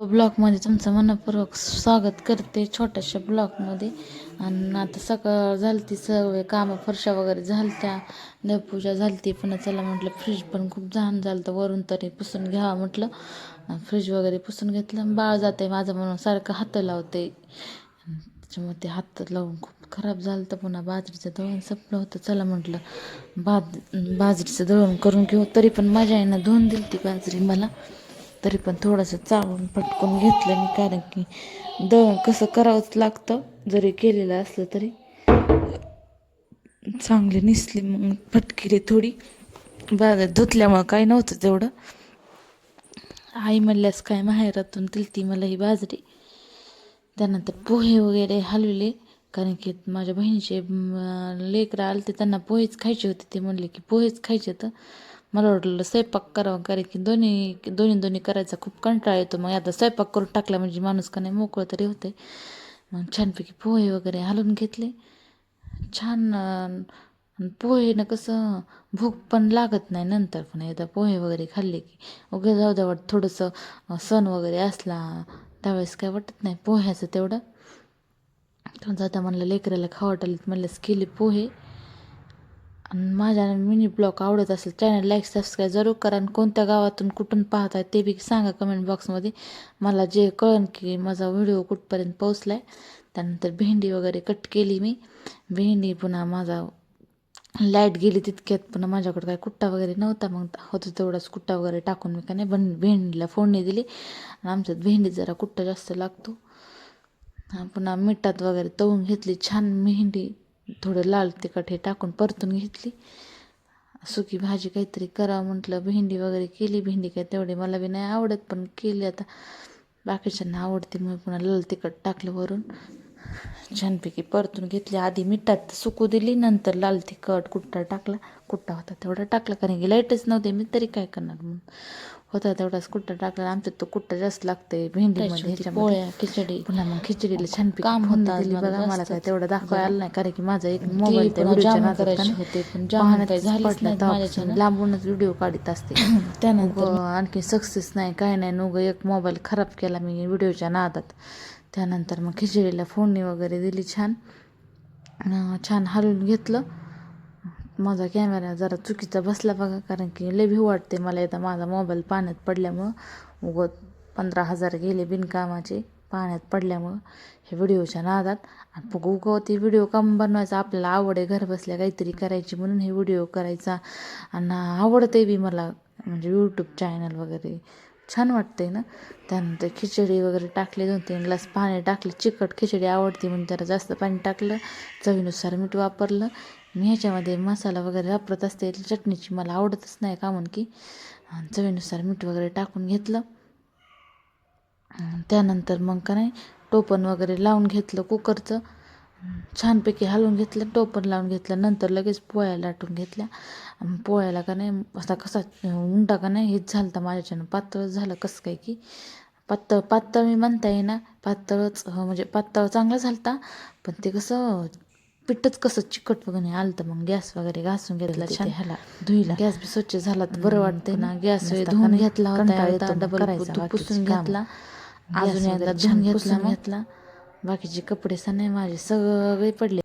ब्लॉगमध्ये तुमचं मनपूर्वक स्वागत करते छोट्याशा ब्लॉकमध्ये आणि आता सकाळ झालती सर्व कामं फरशा वगैरे झालत्या देवपूजा झालती पुन्हा चला म्हटलं फ्रीज पण खूप घाण झालं तर वरून तरी पुसून घ्यावं म्हटलं. फ्रीज वगैरे पुसून घेतलं. बाळ जाते माझं म्हणून सारखं हात लावते त्याच्यामुळे ते हात लावून खूप खराब झालं तर पुन्हा बाजरीचं दळण संपलं होतं. चला म्हटलं बाज बाजरीचं दळण करून घेऊ. तरी पण माझ्या आईनं धुवून दिली ती बाजरी मला. तरी पण थोडंसं चाळून पटकून घेतलं मी कारण की दळण कसं करावंच लागतं. जरी केलेलं असलं तरी चांगली निसली मग फटकिली थोडी. बाग धुतल्यामुळं काही नव्हतं तेवढं. आई म्हणल्यास काय माहेरातून दिलती मला ही बाजरी. त्यानंतर पोहे वगैरे हलवले कारण की माझ्या बहिणीचे लेकरं आले ते त्यांना पोहेच खायचे होते. ते म्हणले की पोहेच खायचे तर मला वाटलं स्वयंपाक करावं कारण की दोन्ही दोन्ही दोन्ही करायचा खूप कंटाळा येतो. मग आता स्वयंपाक करून टाकला म्हणजे माणूस का नाही मोकळं तरी होते. मग छानपैकी पोहे वगैरे हलवून घेतले. छान पोहेनं कसं भूक पण लागत नाही नंतर पण एकदा पोहे वगैरे खाल्ले की. उगे जाऊ द्या वाट थोडंसं सण वगैरे असला त्यावेळेस काय वाटत नाही पोह्याचं तेवढं. जाता म्हणलं लेकराला खावं वाटलं म्हणलंच केले पोहे. आणि माझ्या मिनी ब्लॉग आवडत असेल चॅनल लाईक सबस्क्राईब जरूर करा आणि कोणत्या गावातून कुठून पाहताय ते बी सांगा कमेंट बॉक्समध्ये मला जे कळन की माझा व्हिडिओ कुठपर्यंत पोहोचला आहे त्यानंतर भेंडी वगैरे कट केली मी. भेंडी पुन्हा माझा लाइट गेली तितक्यात पुन्हा माझ्याकडे काय कुट्टा वगैरे नव्हता. मग होतं तेवढाच कुट्टा वगैरे टाकून मी का नाही बन भेंडीला फोडणी दिली. आणि आमच्यात भेंडी जरा कुट्टा जास्त लागतो. पुन्हा मिठात वगैरे तळून घेतली. छान मेहंदी थोडं लाल तिखट हे टाकून परतून घेतली. सुकी भाजी काहीतरी करावं म्हटलं भेंडी वगैरे केली भेंडी काय तेवढी मला बी नाही आवडत पण केली आता. बाकीच्यांना आवडते मग पुन्हा लाल तिखट टाकलं वरून. छानपैकी परतून घेतली. आधी मिठात सुकू दिली नंतर लाल तिखट कुट्टा टाकला. कुट्टा होता तेवढा टाकला कारण की लाईटच नव्हते मी तरी काय करणार म्हणून. होता तेवढाच कुट्टा टाकला. आमच्यात तो कुट्टा जास्त लागते भेंडीमध्ये. पोळ्या खिचडी. पुन्हा मग खिचडीला छानपैकी काम होतं बघा मला. काय तेवढं दाखवायला आलं नाही कारण की माझा एक मोबाईल होते. लांबूनच व्हिडिओ काढत असते. त्यानंतर. आणखी सक्सेस नाही काय नाही नुग एक मोबाईल खराब केला मी व्हिडिओच्या नादात. त्यानंतर मग खिचडीला फोडणी वगैरे दिली छान. छान हलवून घेतलं. माझा कॅमेरा जरा चुकीचा बसला बघा कारण की लय भीव वाटते मला एकदा माझा मोबाईल पाण्यात पडल्यामुळं. उगं पंधरा हजार गेले बिनकामाचे पाण्यात पडल्यामुळं. हे व्हिडिओच्या नादात. आणि बघू उगं ती व्हिडिओ कम बनवायचा? आपल्याला आवड आहे घर बसल्या काहीतरी करायची म्हणून हे व्हिडिओ करायचा. आणि आवडते बी मला म्हणजे यूट्यूब चॅनल वगैरे. छान वाटते ना? त्यानंतर खिचडी वगैरे टाकली दोन तीन ग्लास पाणी टाकले. चिकट खिचडी आवडते म्हणून त्याला जास्त पाणी टाकलं. चवीनुसार मीठ वापरलं. मी ह्याच्यामध्ये मसाला वगैरे वापरत असते चटणीची मला आवडतच नाही का म्हणून की चवीनुसार मीठ वगैरे टाकून घेतलं. त्यानंतर मग का नाही टोपण वगैरे लावून घेतलं कुकरचं. छानपैकी हलवून घेतलं टोपण लावून घेतलं नंतर लगेच पोळ्या लाटून घेतल्या. पोळ्याला का नाही असा कसा उंडा का नाही हेच झालं तर माझ्याच्यानं. पातळ झालं कसं काय की पातळ पातळ मी म्हणता येईना. पातळच म्हणजे पातळ चांगला झालता पण ते कसं पिठच कसं चिकट वगैरे आलं तर मग गॅस वगैरे घासून घेतला छान ह्याला धुईला. गॅस बी स्वच्छ झाला तर बरं वाटतंय ना. गॅस धुवून घेतला होता डबल पुसून घेतला. अजून एकदा घेतला घेतला. बाकीचे कपडे सण माझे सगळे पडले.